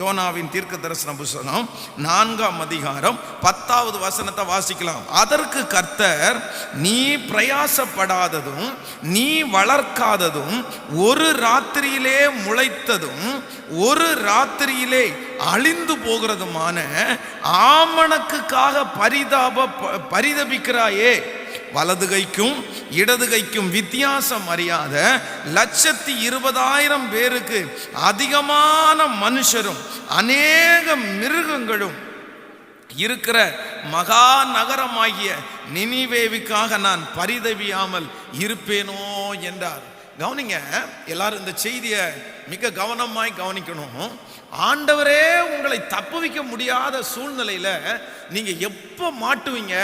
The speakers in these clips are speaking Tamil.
யோனாவின் தீர்க்க தரிசன புஸ்தகம் நான்காம் அதிகாரம் பத்தாவது வசனத்தை வாசிக்கலாம். அதற்கு கர்த்தர் நீ பிரயாசப்படாததும் நீ வளர்க்காததும் ஒரு ராத்திரியிலே முளைத்ததும் ஒரு ராத்திரியிலே அழிந்து போகிறதுமான ஆமணக்குக்காக பரிதாப பரிதபிக்கிறாயே. வலது கைக்கும் இடது கைக்கும் வித்தியாசம் அறியாத லட்சத்தி இருபதாயிரம் பேருக்கு அதிகமான மனுஷரும் அநேக மிருகங்களும் இருக்கிற மகா நகரமாகிய நினிவேவுக்காக நான் பரிதவியாமல் இருப்பேனோ என்றார். கவனிங்க எல்லாரும் இந்த செய்தியை மிக கவனமாய் கவனிக்கணும். ஆண்டவரே உங்களை தப்புவிக்க முடியாத சூழ்நிலையில நீங்க எப்போ மாட்டுவீங்க?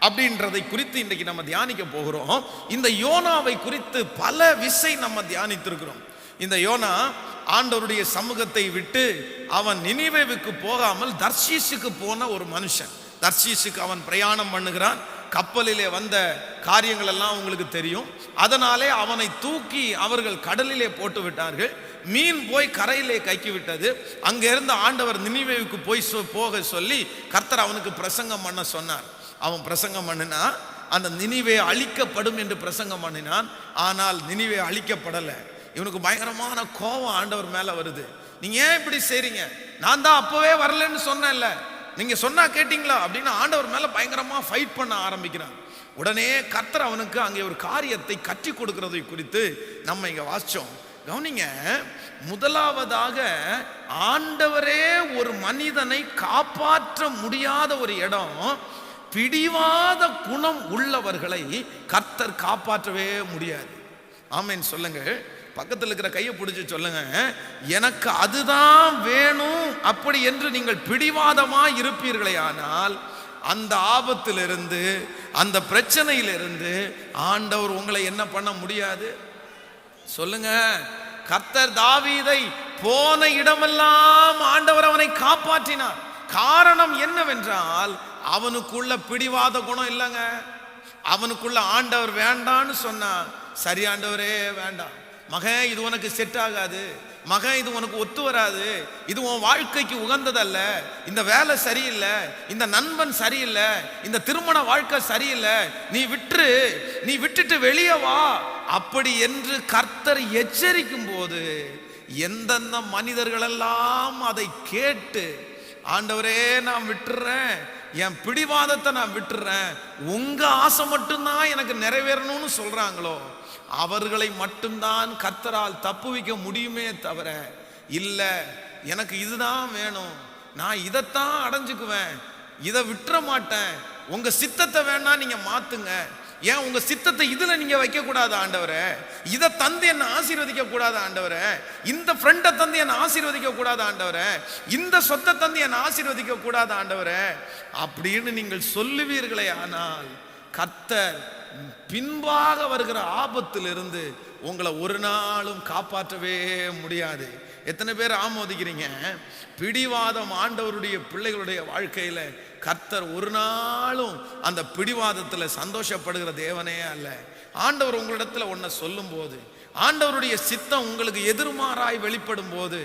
அப்படின்றதை குறித்து இன்றைக்கு நம்ம தியானிக்க போகிறோம். இந்த யோனாவை குறித்து பல விசை நம்ம தியானித்திருக்கிறோம். இந்த யோனா ஆண்டவருடைய சமூகத்தை விட்டு அவன் நினைவேவுக்கு போகாமல் தர்ஷீஷுக்கு போன ஒரு மனுஷன். தர்ஷீஷுக்கு அவன் பிரயாணம் பண்ணுகிறான். கப்பலிலே வந்த காரியங்கள் எல்லாம் உங்களுக்கு தெரியும். அதனாலே அவனை தூக்கி அவர்கள் கடலிலே போட்டு விட்டார்கள். மீன் போய் கரையிலே கைக்கி விட்டது. அங்க இருந்த ஆண்டவர் நினைவேவுக்கு போய் சொ- போக சொல்லி கர்த்தர் அவனுக்கு பிரசங்கம் பண்ண சொன்னார். அவன் பிரசங்கம் பண்ணினா அந்த நினைவே அழிக்கப்படும் என்று பிரசங்கம் பண்ணினான். ஆனால் நினைவே அழிக்கப்படலை. இவனுக்கு பயங்கரமான கோபம் ஆண்டவர் மேலே வருது. நீங்கள் ஏன் இப்படி செய்றீங்க? நான் தான் அப்போவே வரலன்னு சொன்னேன்ல. நீங்கள் சொன்னால் கேட்டிங்களா? அப்படின்னு ஆண்டவர் மேலே பயங்கரமாக ஃபைட் பண்ண ஆரம்பிக்கிறான். உடனே கர்த்தர் அவனுக்கு அங்கே ஒரு காரியத்தை கற்றுக் கொடுக்கறதை குறித்து நம்ம இங்கே வாசிச்சோம். கவனிங்க முதலாவதாக ஆண்டவரே ஒரு மனிதனை காப்பாற்ற முடியாத ஒரு இடம் பிடிவாத குணம் உள்ளவர்களை கர்த்தர் காப்பாற்றவே முடியாது. ஆமேன் சொல்லுங்க. பக்கத்தில் இருக்கிற கையை பிடிச்சி சொல்லுங்க. எனக்கு அதுதான் வேணும் அப்படி என்று நீங்கள் பிடிவாதமாக இருப்பீர்களே ஆனால் அந்த ஆபத்திலிருந்து அந்த பிரச்சனையிலிருந்து ஆண்டவர் உங்களை என்ன பண்ண முடியாது? சொல்லுங்க. கர்த்தர் தாவீதை போன இடமெல்லாம் ஆண்டவர் அவனை காப்பாற்றினார். காரணம் என்னவென்றால் அவனுக்குள்ள பிடிவாத குணம் இல்லைங்க. அவனுக்குள்ள ஆண்டவர் வேண்டான்னு சொன்னான் சரி ஆண்டவரே வேண்டாம். மகன் இது உனக்கு செட் ஆகாது. மகன் இது உனக்கு ஒத்து வராது. இது உன் வாழ்க்கைக்கு உகந்ததல்ல. இந்த வேலை சரியில்லை. இந்த நண்பன் சரியில்லை. இந்த திருமண வாழ்க்கை சரியில்லை. நீ விட்டுரு. நீ விட்டுட்டு வெளியே வா. அப்படி என்று கர்த்தர் எச்சரிக்கும் போது எந்தெந்த மனிதர்களெல்லாம் அதை கேட்டு ஆண்டவரே நான் விட்டுறேன். என் பிடிவாதத்தை நான் விட்டுறேன். உங்க ஆசை மட்டும்தான் எனக்கு நிறைவேறணும்னு சொல்றாங்களோ? அவர்களை மட்டும்தான் கத்தரால் தப்புவிக்க முடியுமே தவிர இல்ல எனக்கு இதுதான் வேணும். நான் இதைத்தான் அடைஞ்சுக்குவேன். இதை விட்டுற மாட்டேன். உங்க சித்தத்தை வேணா நீங்க மாத்துங்க. ஏன் உங்க சித்தத்தை இதுல நீங்க வைக்க கூடாது ஆண்டவரே? இதை தந்து என்ன ஆசீர்வதிக்க கூடாது ஆண்டவரே. இந்த ஃப்ரெண்டை தந்து என்ன ஆசீர்வதிக்க கூடாது ஆண்டவரே. இந்த சொத்தை தந்து என்ன ஆசீர்வதிக்க கூடாது ஆண்டவரே. அப்படின்னு நீங்கள் சொல்லுவீர்களே ஆனால் கத்த பின்பாக வருகிற ஆபத்திலிருந்து உங்களை ஒரு நாளும் காப்பாற்றவே முடியாது. எத்தனை பேர் ஆமோதிக்கிறீங்க? பிடிவாதம் ஆண்டவருடைய பிள்ளைகளுடைய வாழ்க்கையில கர்த்தர் ஒரு நாளும் அந்த பிடிவாதத்தில் சந்தோஷப்படுகிற தேவனே அல்ல. ஆண்டவர் உங்களிடத்தில் ஒன்றை சொல்லும்போது ஆண்டவருடைய சித்தம் உங்களுக்கு எதிர்மாறாய் வெளிப்படும் போது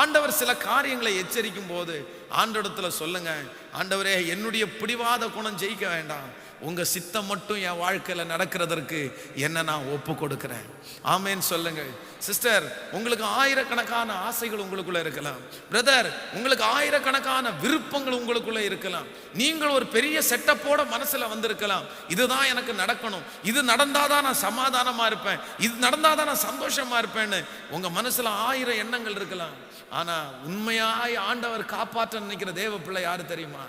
ஆண்டவர் சில காரியங்களை எச்சரிக்கும் போது ஆண்டவரத்தில் சொல்லுங்க ஆண்டவரே என்னுடைய பிடிவாத குணம் ஜெயிக்க வேண்டாம். உங்க சித்தம் மட்டும் என் வாழ்க்கையில நடக்கிறதற்கு என்ன நான் ஒப்பு கொடுக்கிறேன் ஆமேன்னு சொல்லுங்க சிஸ்டர் உங்களுக்கு ஆயிரக்கணக்கான ஆசைகள் உங்களுக்குள்ள இருக்கலாம். பிரதர் உங்களுக்கு ஆயிரக்கணக்கான விருப்பங்கள் உங்களுக்குள்ள இருக்கலாம். நீங்கள் ஒரு பெரிய செட்டப்போட மனசுல வந்திருக்கலாம். இதுதான் எனக்கு நடக்கணும். இது நடந்தாதான் நான் சமாதானமா இருப்பேன். இது நடந்தாதான் நான் சந்தோஷமா இருப்பேன்னு உங்க மனசுல ஆயிரம் எண்ணங்கள் இருக்கலாம். ஆனா உண்மையாய் ஆண்டவர் காப்பாற்ற நினைக்கிற தேவ பிள்ளை யாரு தெரியுமா?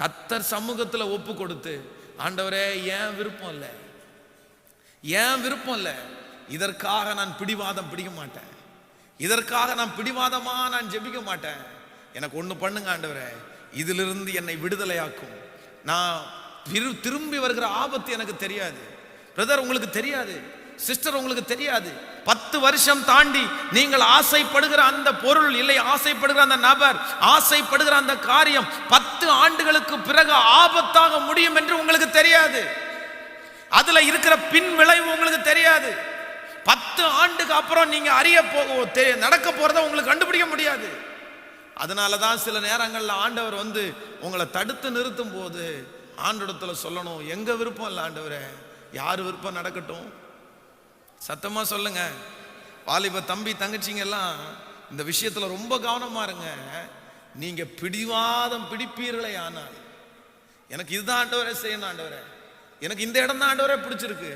கத்தர் சமூகத்துல ஒப்பு கொடுத்து ஆண்டவரே ஏன் விருப்பம் இல்லை? ஏன் விருப்பம் இல்லை? இதற்காக நான் பிடிவாதம் பிடிக்க மாட்டேன். இதற்காக நான் பிடிவாதமா நான் ஜெபிக்க மாட்டேன். எனக்கு ஒன்று பண்ணுங்க ஆண்டவரே இதிலிருந்து என்னை விடுதலையாக்கும். நான் திரு- திரும்பி வருகிற ஆபத்து எனக்கு தெரியாது. பிரதர் உங்களுக்கு தெரியாது. சிஸ்டர் உங்களுக்கு தெரியாது. பத்து வருஷம் தாண்டி நீங்கள் ஆசைப்படுகிற அந்த பொருள் இல்லை ஆசைப்படுகிற அந்த நபர் ஆசைப்படுகிற அந்த காரியம் பத்து ஆண்டுகளுக்கு பிறகு ஆபத்தாக முடியும் என்று உங்களுக்கு தெரியாது. அதுல இருக்கிற பின் விளைவு உங்களுக்கு தெரியாது. பத்து ஆண்டுக்கு அப்புறம் நீங்க அறிய போக நடக்க போறத உங்களுக்கு கண்டுபிடிக்க முடியாது. அதனால தான் சில நேரங்களில் ஆண்டவர் வந்து உங்களை தடுத்து நிறுத்தும் போது ஆண்டவரத்துல சொல்லணும் எங்க விருப்பம் இல்லை ஆண்டவரே? யார் விருப்பம் நடக்கட்டும்? சத்தமா சொல்லுங்க. வாலிப தம்பி தங்கச்சிங்க எல்லாம் இந்த விஷயத்துல ரொம்ப கவனமா இருங்க. நீங்க பிடிவாதம் பிடிப்பீர்களே ஆனால். எனக்கு இதுதான் ஆண்டவரே செய்யணும் ஆண்டவரே. எனக்கு இந்த இடம் தான் ஆண்டவரே பிடிச்சிருக்கு.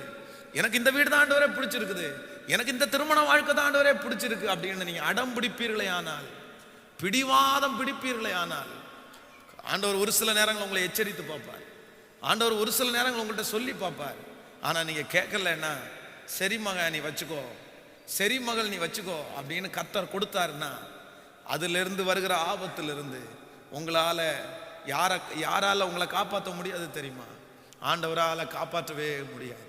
எனக்கு இந்த வீடு தான் ஆண்டவரே பிடிச்சிருக்குது. எனக்கு இந்த திருமண வாழ்க்கை தான் ஆண்டவரே பிடிச்சிருக்கு அப்படின்னு நீங்க அடம் பிடிப்பீர்களே ஆனால். பிடிவாதம் பிடிப்பீர்களே ஆனால். ஆண்டவர் ஒரு சில நேரங்கள் உங்களை எச்சரித்து பார்ப்பார். ஆண்டவர் ஒரு சில நேரங்கள் உங்கள்கிட்ட சொல்லி பார்ப்பார். ஆனால் நீங்கள் கேட்கலன்னா சரி மகா நீ வச்சுக்கோ. சரி மகள் நீ வச்சுக்கோ அப்படின்னு கத்தர் கொடுத்தாருன்னா அதிலிருந்து வருகிற ஆபத்திலிருந்து உங்களால் யாரை யாரால் உங்களை காப்பாற்ற முடியாது தெரியுமா? ஆண்டவரால் காப்பாற்றவே முடியாது.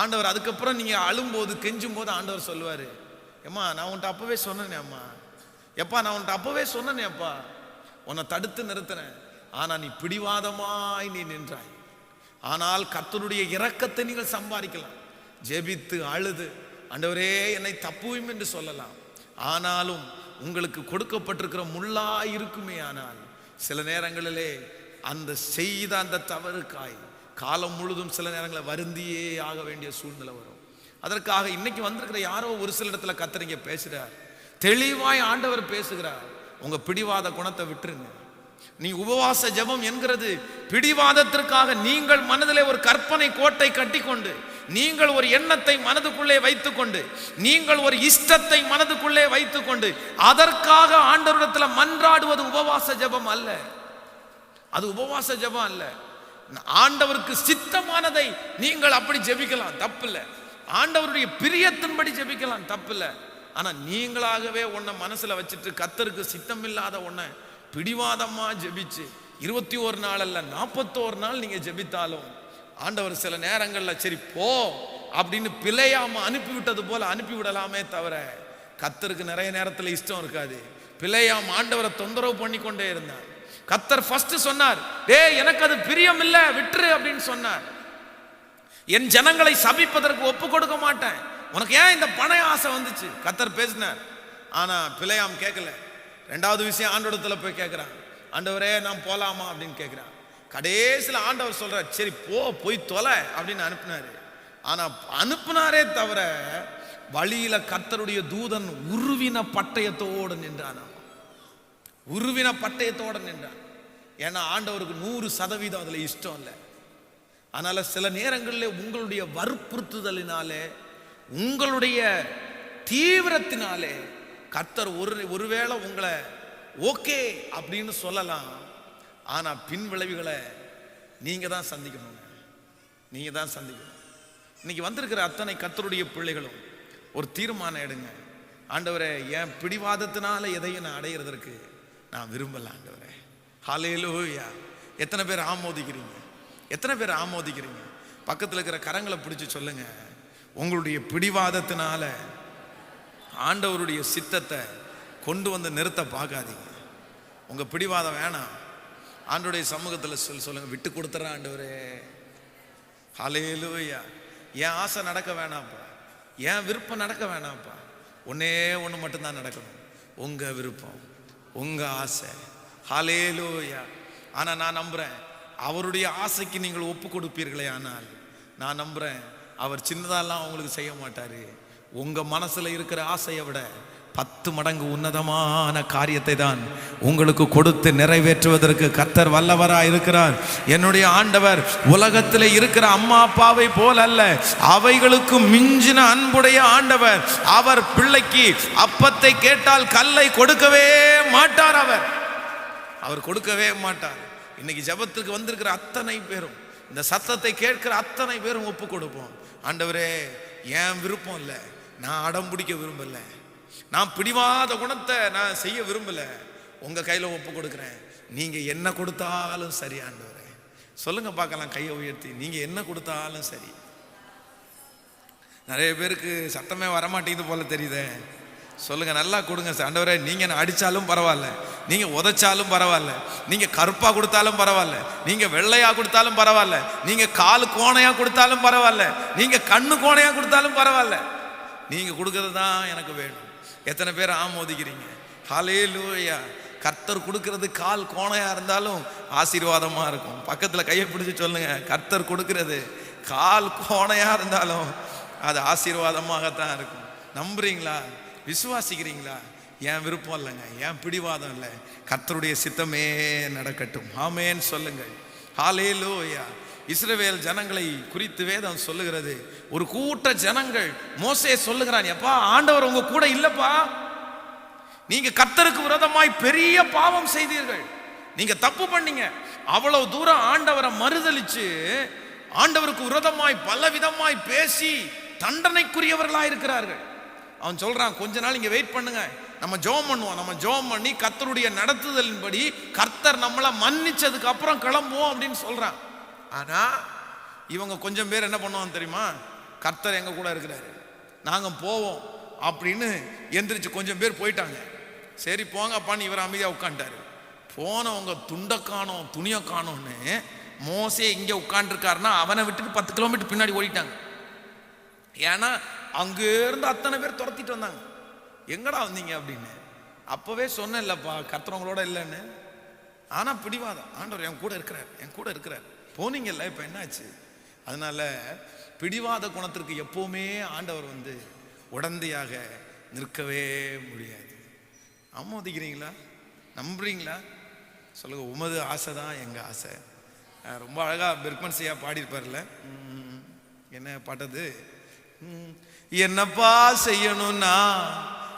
ஆண்டவர் அதுக்கப்புறம் நீங்கள் அழும்போது கெஞ்சும் போது ஆண்டவர் சொல்லுவார் ஏம்மா நான் உன்ட்ட அப்போவே சொன்னேனே அம்மா. எப்பா நான் உன்ட்ட அப்பவே சொன்னேனே அப்பா. உன்னை தடுத்து நிறுத்தினேன். ஆனால் நீ பிடிவாதமாய் நீ நின்றாய். ஆனால் கத்தருடைய இரக்கத்தை நீங்கள் சம்பாதிக்கலாம். ஜெபித்து அழுது ஆண்டவரே என்னை தப்புவும் என்று சொல்லலாம். ஆனாலும் உங்களுக்கு கொடுக்கப்பட்டிருக்கிற முள்ளா இருக்குமே ஆனால் சில நேரங்களிலே அந்த செய்த அந்த தவறுக்காய் காலம் முழுதும் சில நேரங்களில் வருந்தியே ஆக வேண்டிய சூழ்நிலை வரும். அதற்காக இன்னைக்கு வந்திருக்கிற யாரோ ஒரு சில இடத்துல கத்துறீங்க பேசுகிறார் தெளிவாய் ஆண்டவர் பேசுகிறார். உங்க பிடிவாத குணத்தை விட்டுருங்க. நீ உபவாச ஜெபம் என்கிறது பிடிவாதத்திற்காக நீங்கள் மனதிலே ஒரு கற்பனை கோட்டை கட்டிக்கொண்டு நீங்கள் ஒரு எண்ணத்தை மனதுக்குள்ளே வைத்துக்கொண்டு நீங்கள் ஒரு இஷ்டத்தை மனதுக்குள்ளே வைத்துக்கொண்டு அதற்காக ஆண்டவரிடத்தில் மன்றாடுவது உபவாச ஜெபம் அல்ல. அது உபவாச ஜெபம் அல்ல. ஆண்டவருக்கு சித்தமானதை நீங்கள் அப்படி ஜெபிக்கலாம் தப்பில்லை. ஆண்டவருடைய பிரியத்தின்படி ஜெபிக்கலாம் தப்பில்லை. ஆனால் நீங்களாகவே உன்னை மனசில் வச்சுட்டு கத்தருக்கு சித்தம் இல்லாத உன்னை பிடிவாதமாக ஜெபிச்சு இருபத்தி ஒரு நாள் அல்ல நாற்பத்தோரு நாள் நீங்கள் ஜெபித்தாலும் ஆண்டவர் சில நேரங்களில் சரி போ அப்படின்னு பிழையாம அனுப்பி விட்டது போல அனுப்பி விடலாமே தவிர கத்தருக்கு நிறைய நேரத்தில் இஷ்டம் இருக்காது. பிழையாம ஆண்டவரை தொந்தரவு பண்ணி கொண்டே இருந்தார். கத்தர் ஃபர்ஸ்ட் சொன்னார் டே எனக்கு அது பிரியம் இல்லை விட்டுரு அப்படின்னு சொன்னார். என் ஜனங்களை சபிப்பதற்கு ஒப்பு கொடுக்க மாட்டேன். உனக்கு ஏன் இந்த பண ஆசை வந்துச்சு? கத்தர் பேசினார். ஆனா பிழையாம் கேட்கல ரெண்டாவது விஷயம் ஆண்டோடத்தில் போய் கேட்குறான் ஆண்டவரே நான் போலாமா? அப்படின்னு கேட்குறான் கடைசியில் ஆண்டவர் சொல்கிறார் சரி போ போய் தொலை அப்படின்னு அனுப்பினார். ஆனால் அனுப்புனாரே தவிர வழியில் கர்த்தருடைய தூதன் உருவின பட்டயத்தோடு நின்றான் உருவின பட்டயத்தோட நின்றான். ஏன்னா ஆண்டவருக்கு நூறு சதவீதம் அதில் இஷ்டம் இல்லை. அதனால் சில நேரங்களில் உங்களுடைய வற்புறுத்துதலினாலே உங்களுடைய தீவிரத்தினாலே கர்த்தர் ஒரு ஒருவேளை உங்களை ஓகே அப்படின்னு சொல்லலாம். ஆனால் பின் விளைவுகளை நீங்கள் தான் சந்திக்கணும். நீங்கள் தான் சந்திக்கணும். இன்னைக்கு வந்திருக்கிற அத்தனை கத்தருடைய பிள்ளைகளும் ஒரு தீர்மானம் எடுங்க. ஆண்டவரை என் பிடிவாதத்தினால எதையும் நான் அடையிறதற்கு நான் விரும்பல ஆண்டவரே. ஹalleluya எத்தனை பேர் ஆமோதிக்கிறீங்க? எத்தனை பேர் ஆமோதிக்கிறீங்க? பக்கத்தில் இருக்கிற கரங்களை பிடிச்சி சொல்லுங்க. உங்களுடைய பிடிவாதத்தினால ஆண்டவருடைய சித்தத்தை கொண்டு வந்து நிறுத்த பார்க்காதீங்க. உங்கள் பிடிவாதம் வேணாம். ஆண்டுடைய சமூகத்தில் சொல் சொல்லுங்க. விட்டு கொடுத்துறேன் ஆண்டவரே. ஹலையிலுவையா என் ஆசை நடக்க வேணாம்ப்பா. என் விருப்பம் நடக்க வேணாம்ப்பா. ஒன்னே ஒன்று மட்டும்தான் நடக்கணும். உங்கள் விருப்பம் உங்கள் ஆசை. ஹalleluya. ஆனால் நான் நம்புகிறேன் அவருடைய ஆசைக்கு நீங்கள் ஒப்பு கொடுப்பீர்களே ஆனால் நான் நம்புகிறேன் அவர் சின்னதாலாம் உங்களுக்கு செய்ய மாட்டார். உங்கள் மனசில் இருக்கிற ஆசையை விட பத்து மடங்கு உன்னதமான காரியத்தை தான் உங்களுக்கு கொடுத்து நிறைவேற்றுவதற்கு கத்தர் வல்லவராக இருக்கிறார். என்னுடைய ஆண்டவர் உலகத்தில் இருக்கிற அம்மா அப்பாவை போல் அல்ல அவைகளுக்கு மிஞ்சின அன்புடைய ஆண்டவர் அவர் பிள்ளைக்கு அப்பத்தை கேட்டால் கல்லை கொடுக்கவே மாட்டார் அவர். அவர் கொடுக்கவே மாட்டார். இன்னைக்கு ஜெபத்துக்கு வந்திருக்கிற அத்தனை பேரும் இந்த சத்தத்தை கேட்கிற அத்தனை பேரும் ஒப்பு கொடுப்போம். ஆண்டவரே என் விருப்பம் இல்லை. நான் அடம் பிடிக்க விரும்பலை. நான் பிடிவாத குணத்தை நான் செய்ய விரும்பலை. உங்க கையில் ஒப்பு கொடுக்குறேன். நீங்க என்ன கொடுத்தாலும் சரி ஆண்டவரே. சொல்லுங்க பார்க்கலாம் கையை உயர்த்தி. நீங்க என்ன கொடுத்தாலும் சரி. நிறைய பேருக்கு சத்தமே வரமாட்டேங்குது போல தெரியுதே. சொல்லுங்க நல்லா கொடுங்க சார். ஆண்டவரே நீங்க என்ன அடிச்சாலும் பரவாயில்ல. நீங்க உதைச்சாலும் பரவாயில்ல. நீங்க கருப்பா கொடுத்தாலும் பரவாயில்ல. நீங்க வெள்ளையா கொடுத்தாலும் பரவாயில்ல. நீங்க கால் கோணையா கொடுத்தாலும் பரவாயில்ல. நீங்க கண்ணு கோணையா கொடுத்தாலும் பரவாயில்ல. நீங்க கொடுக்கறது தான் எனக்கு வேணும். எத்தனை பேர் ஆமோதிக்கிறீங்க? ஹலே லூயா கர்த்தர் கொடுக்கறது கால் கோணையாக இருந்தாலும் ஆசீர்வாதமாக இருக்கும். பக்கத்தில் கையை பிடிச்சி சொல்லுங்க. கர்த்தர் கொடுக்கறது கால் கோணையாக இருந்தாலும் அது ஆசீர்வாதமாகத்தான் இருக்கும். நம்புறீங்களா? விசுவாசிக்கிறீங்களா? என் விருப்பம் இல்லைங்க. என் பிடிவாதம் இல்லை? கர்த்தருடைய சித்தமே நடக்கட்டும். ஆமேன்னு சொல்லுங்கள். ஹாலே லோயா இஸ்ரவேல் ஜனங்களை குறித்து வேதம் சொல்லுகிறது. ஒரு கூட்ட ஜனங்கள் மோசே சொல்லுகிறான் எப்பா ஆண்டவர் உங்க கூட இல்லப்பா. நீங்க கர்த்தருக்கு விரதமாய் பெரிய பாவம் செய்தீர்கள். நீங்க தப்பு பண்ணீங்க. அவ்வளவு தூரம் ஆண்டவரை மறுதளிச்சு ஆண்டவருக்கு விரதமாய் பல விதமாய் பேசி தண்டனைக்குரியவர்களா இருக்கிறார்கள். அவன் சொல்றான் கொஞ்ச நாள் இங்க வெயிட் பண்ணுங்க. நம்ம ஜோம் பண்ணுவோம். நம்ம ஜோம் பண்ணி கர்த்தருடைய நடத்துதலின்படி கர்த்தர் நம்மளை மன்னிச்சதுக்கு அப்புறம் கிளம்புவோம் அப்படின்னு சொல்றான். ஆனால் இவங்க கொஞ்சம் பேர் என்ன பண்ணுவாங்க தெரியுமா? கர்த்தர் எங்கள் கூட இருக்கிறாரு. நாங்கள் போவோம் அப்படின்னு எந்திரிச்சு கொஞ்சம் பேர் போயிட்டாங்க. சரி போங்கப்பான்னு இவர் அமைதியாக உட்காந்துட்டாரு போனவங்க துண்டை காணோம் துணியை காணோம்னு மோசே இங்கே உட்காந்துருக்காருன்னா அவனை விட்டுட்டு பத்து கிலோமீட்டர் பின்னாடி ஓடிட்டாங்க. ஏன்னா அங்கேருந்து அத்தனை பேர் துரத்திட்டு வந்தாங்க. எங்கடா வந்தீங்க அப்படின்னு. அப்பவே இல்லைப்பா கத்துறவங்களோட இல்லைன்னு. ஆனால் பிடிவாதம். ஆண்டவர் என் கூட இருக்கிறார் என் கூட இருக்கிறார். போனீங்கல்ல இப்போ என்னாச்சு? அதனால பிடிவாத குணத்திற்கு எப்போவுமே ஆண்டவர் வந்து உடந்தையாக நிற்கவே முடியாது. ஆமோதிக்கிறீங்களா? நம்புறீங்களா? சொல்லுங்க உமது ஆசை தான் எங்கள் ஆசை ரொம்ப அழகாக பெர்க்மன்சியா பாடியிருப்பார்ல. என்ன பாட்டது? என்னப்பா செய்யணும்னா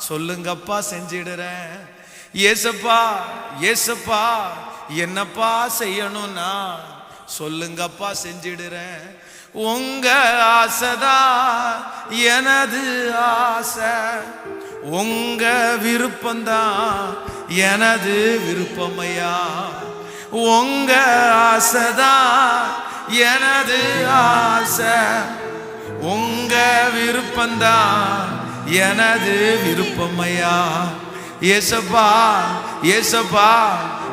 சொல்லுங்கப்பா செஞ்சிடுறேன். ஏசப்பா ஏசப்பா என்னப்பா செய்யணும்னா சொல்லுங்கப்பா செஞ்சிடுறேன். உங்க ஆசைதா எனது ஆசை. உங்க விருப்பம்தான் எனது விருப்பமையா. உங்க ஆசைதான் எனது ஆசை. உங்க விருப்பம்தான் எனது விருப்பமையா. ஏசப்பா ஏசப்பா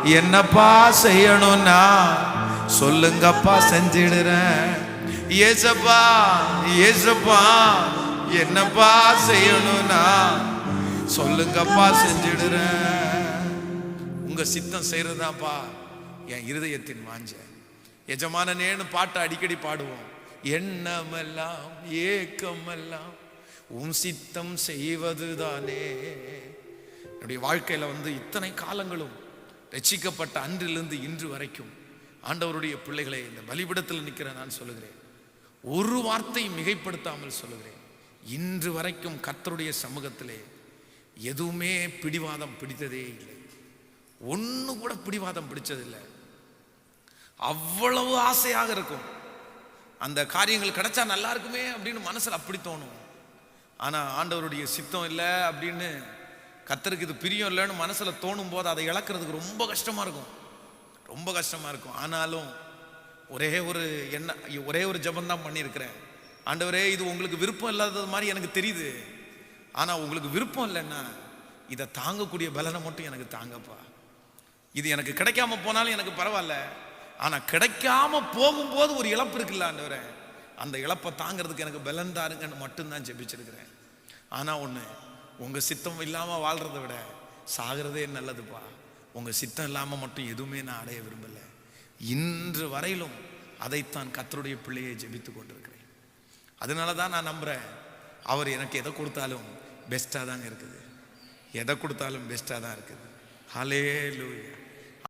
என்னப்பா செய்யணும்னா? சொல்லுங்கப்பா செஞ்சிடுறேன். ஏசப்பா ஏசப்பா என்னப்பா செய்யணும்னா? சொல்லுங்கப்பா செஞ்சிடுறேன். உங்க சித்தம் செய்யறதாப்பா என் இருதயத்தின் வாஞ்ச. எஜமானனேன்னு பாட்டை அடிக்கடி பாடுவோம். எண்ணமெல்லாம் ஏக்கமெல்லாம் உன் சித்தம் செய்வதுதானே. என்னுடைய வாழ்க்கையில வந்து இத்தனை காலங்களும் ரட்சிக்கப்பட்ட அன்றிலிருந்து இன்று வரைக்கும் ஆண்டவருடைய பிள்ளைகளை இந்த பலிபிடத்தில் நிற்கிற நான் சொல்லுகிறேன். ஒரு வார்த்தை மிகைப்படுத்தாமல் சொல்லுகிறேன். இன்று வரைக்கும் கர்த்தருடைய சமூகத்திலே எதுவுமே பிடிவாதம் பிடித்ததே இல்லை. ஒன்று கூட பிடிவாதம் பிடிச்சதில்லை. அவ்வளவு ஆசையாக இருக்கும். அந்த காரியங்கள் கிடைச்சா நல்லா இருக்குமே அப்படின்னு மனசில் அப்படி தோணும். ஆனால் ஆண்டவருடைய சித்தம் இல்லை அப்படின்னு கத்தருக்கு இது பிரியம் இல்லைன்னு மனசில் தோணும் போது அதை இழக்கிறதுக்கு ரொம்ப கஷ்டமாக இருக்கும். ரொம்ப கஷ்டமா இருக்கும். ஆனாலும் ஒரே ஒரு என்ன ஒரே ஒரு ஜெபம் தான் பண்ணியிருக்கிறேன். ஆண்டவரே இது உங்களுக்கு விருப்பம் இல்லாதது மாதிரி எனக்கு தெரியுது. ஆனால் உங்களுக்கு விருப்பம் இல்லைன்னா இதை தாங்கக்கூடிய பலனை மட்டும் எனக்கு தாங்கப்பா. இது எனக்கு கிடைக்காம போனாலும் எனக்கு பரவாயில்ல. ஆனால் கிடைக்காம போகும்போது ஒரு இழப்பு இருக்குல்ல ஆண்டவரே. அந்த இழப்பை தாங்கிறதுக்கு எனக்கு பலன் தாருங்கன்னு மட்டும்தான் ஜெபிச்சிருக்கிறேன். ஆனால் ஒன்று உங்கள் சித்தம் இல்லாமல் வாழ்கிறத விட சாகிறதே நல்லதுப்பா. உங்கள் சித்தம் இல்லாமல் மட்டும் எதுவுமே நான் அடைய விரும்பல. இன்று வரையிலும் அதைத்தான் கத்தருடைய பிள்ளையை ஜெபித்து கொண்டிருக்கிறேன். அதனால தான் நான் நம்புகிறேன் அவர் எனக்கு எதை கொடுத்தாலும் பெஸ்ட்டாக தாங்க இருக்குது. எதை கொடுத்தாலும் பெஸ்ட்டாக தான் இருக்குது. ஹலே லூயா